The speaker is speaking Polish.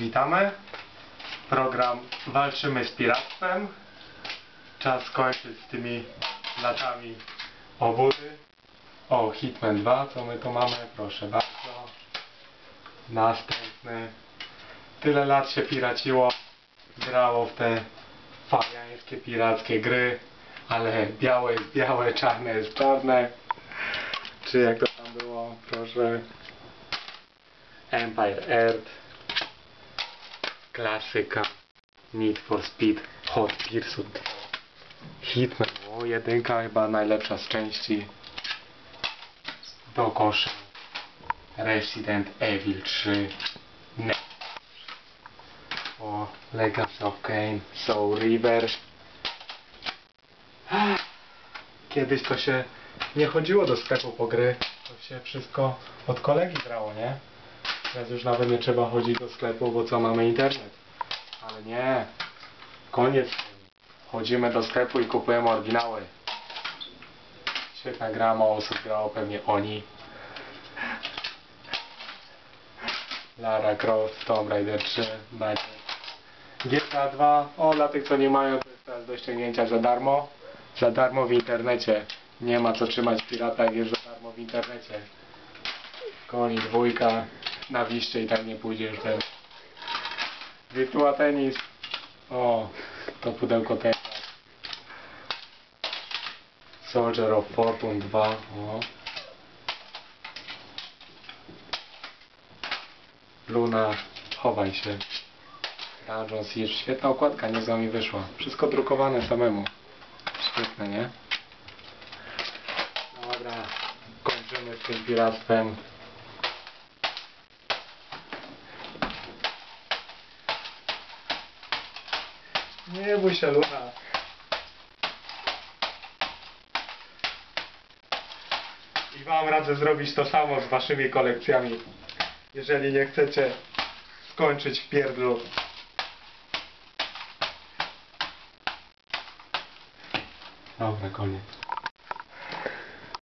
Witamy. Program Walczymy z piractwem. Czas skończyć z tymi latami obudy. O, Hitman 2, co my tu mamy? Proszę bardzo. Następny. Tyle lat się piraciło, grało w te fabiańskie pirackie gry, ale białe jest białe, czarne jest czarne. Czy jak to tam było? Proszę. Empire Earth. Klasyka. Need for Speed. Hot Pursuit. Hitman. O, jedynka chyba najlepsza z części. Do kosza. Resident Evil 3. Ne. O, Legacy of Kane. Soul River. Kiedyś to się nie chodziło do sklepu po gry. To się wszystko od kolegi brało, nie? Teraz już nawet nie trzeba chodzić do sklepu, bo co mamy internet. Ale nie. Koniec. Chodzimy do sklepu i kupujemy oryginały. Świetna gra, mało osób grało, pewnie oni. Lara Croft, Tomb Raider 3, Magic. GTA 2, o dla tych co nie mają, to jest teraz do ściągnięcia za darmo. Za darmo w internecie. Nie ma co trzymać pirata, jest za darmo w internecie. Koni dwójka na wiście i tak nie pójdzie już ten. Virtua Tennis. O, to pudełko teraz. Soldier of Fortune 2. O. Luna, chowaj się. Dungeon Siege. Świetna okładka, nie za mi wyszła. Wszystko drukowane samemu. Świetne, nie? Dobra, kończymy z tym piractwem. Nie bój się, Luna. I wam radzę zrobić to samo z waszymi kolekcjami. Jeżeli nie chcecie skończyć w pierdlu. Dobra, koniec.